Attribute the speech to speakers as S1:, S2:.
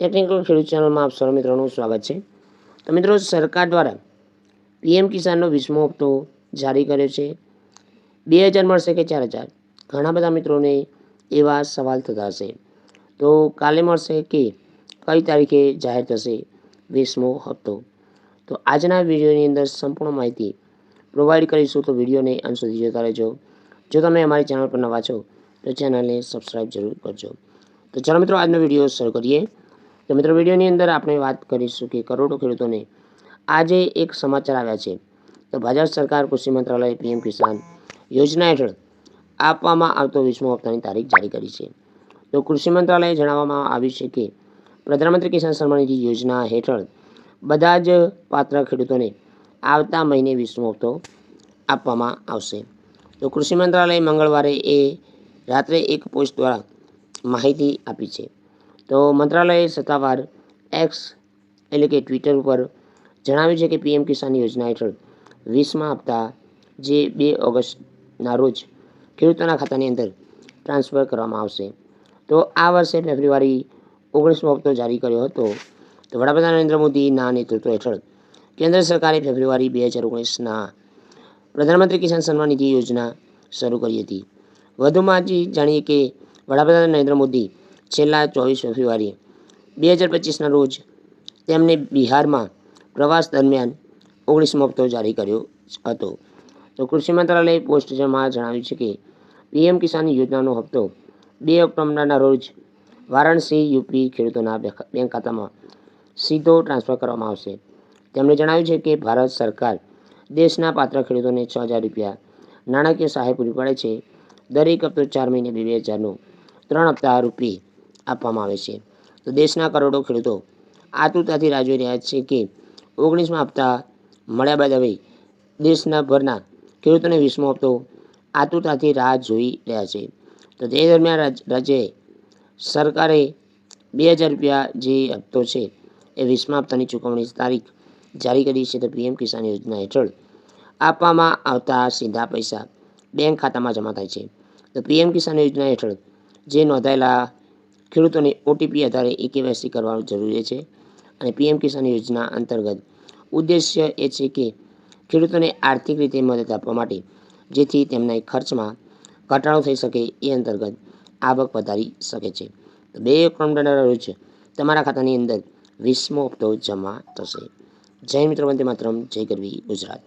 S1: Technical ખેડૂત ચેનલમાં આપ સૌ મિત્રોનું સ્વાગત છે. તો મિત્રો, સરકાર દ્વારા પીએમ કિસાનનો વીસમો હપ્તો જારી કર્યો છે. બે હજાર મળશે કે ચાર હજાર? ઘણા બધા મિત્રોને એવા સવાલ થતા હશે. તો કાલે મળશે કે કઈ તારીખે જાહેર થશે વીસમો હપ્તો? તો આજના વિડીયોની અંદર સંપૂર્ણ માહિતી પ્રોવાઈડ કરીશું, તો વિડીયોને અંત સુધી જોતા રહેજો. જો તમે અમારી ચેનલ પર નવા છો, તો ચેનલને સબસ્ક્રાઈબ જરૂર કરજો. તો ચાલો મિત્રો, આજનો વીડિયો શરૂ કરીએ. તો મિત્રો, વિડીયોની અંદર આપણે વાત કરીશું કે કરોડો ખેડૂતોને આજે એક સમાચાર આવ્યા છે. તો ભાજપ સરકાર, કૃષિ મંત્રાલય, પીએમ કિસાન યોજના હેઠળ આપવામાં આવતો વીસમો હપ્તાની તારીખ જારી કરી છે. તો કૃષિ મંત્રાલયે જણાવવામાં આવ્યું છે કે પ્રધાનમંત્રી કિસાન સન્માન નિધિ યોજના હેઠળ બધા જ પાત્ર ખેડૂતોને આવતા મહિને વીસમો હપ્તો આપવામાં આવશે. તો કૃષિ મંત્રાલયે મંગળવારે એ રાત્રે એક પોસ્ટ દ્વારા માહિતી આપી છે. તો મંત્રાલયે સત્તાવાર એક્સ એટલે કે ટ્વિટર ઉપર જણાવ્યું છે કે પીએમ કિસાન યોજના હેઠળ વીસમાં હપ્તા જે બે ઓગસ્ટના રોજ ખેડૂતોના ખાતાની અંદર ટ્રાન્સફર કરવામાં આવશે. તો આ વર્ષે ફેબ્રુઆરી ઓગણીસમો હપ્તો જારી કર્યો હતો. તો વડાપ્રધાન નરેન્દ્ર મોદીના નેતૃત્વ હેઠળ કેન્દ્ર સરકારે ફેબ્રુઆરી બે હજાર ઓગણીસના પ્રધાનમંત્રી કિસાન સન્માન નિધિ યોજના શરૂ કરી હતી. વધુમાં જાણીએ કે વડાપ્રધાન નરેન્દ્ર મોદી છેલ્લા ચોવીસ ફેબ્રુઆરી બે હજાર પચીસના રોજ તેમને બિહારમાં પ્રવાસ દરમિયાન ઓગણીસમો હપ્તો જારી કર્યો હતો. તો કૃષિ મંત્રાલયે પોસ્ટમાં જણાવ્યું છે કે, પીએમ કિસાન યોજનાનો હપ્તો બે ઓક્ટોબરના રોજ વારાણસી યુપી ખેડૂતોના બેંક ખાતામાં સીધો ટ્રાન્સફર કરવામાં આવશે. તેમણે જણાવ્યું છે કે, ભારત સરકાર દેશના પાત્ર ખેડૂતોને છ હજાર રૂપિયા નાણાકીય સહાય પૂરી પાડે છે. દરેક હપ્તો ચાર મહિને બે બે હજારનો ત્રણ હપ્તા રૂપી આપવામાં આવે છે. તો દેશના કરોડો ખેડૂતો આતુરતાથી રાહ જોઈ રહ્યા છે કે ઓગણીસમાં હપ્તા મળ્યા બાદ હવે દેશના ભરના ખેડૂતોને વીસમો હપ્તો આતુરતાથી રાહ જોઈ રહ્યા છે. તો તે દરમિયાન રાજ- રાજ્યએ સરકારે બે હજાર રૂપિયા જે હપ્તો છે એ વીસમા હપ્તાની ચૂકવણી તારીખ જારી કરી છે તો પીએમ કિસાન યોજના હેઠળ આપવામાં આવતા સીધા પૈસા બેંક ખાતામાં જમા થાય છે. તો પીએમ કિસાન યોજના હેઠળ જે નોંધાયેલા ખેડૂતોને ઓટીપી આધારે એ કેવાયસી કરવાનું જરૂરી છે અને પીએમ કિસાન યોજના અંતર્ગત ઉદ્દેશ્ય એ છે કે ખેડૂતોને આર્થિક રીતે મદદ આપવા માટે જેથી તેમના ખર્ચમાં ઘટાડો થઈ શકે એ અંતર્ગત આવક વધારી શકે છે. બે બે ઓક્ટોબરના રોજ તમારા ખાતાની અંદર વીસમો હપ્તો જમા થશે. જય મિત્રો, વંદે માત્રમ. જય ગરવી ગુજરાત.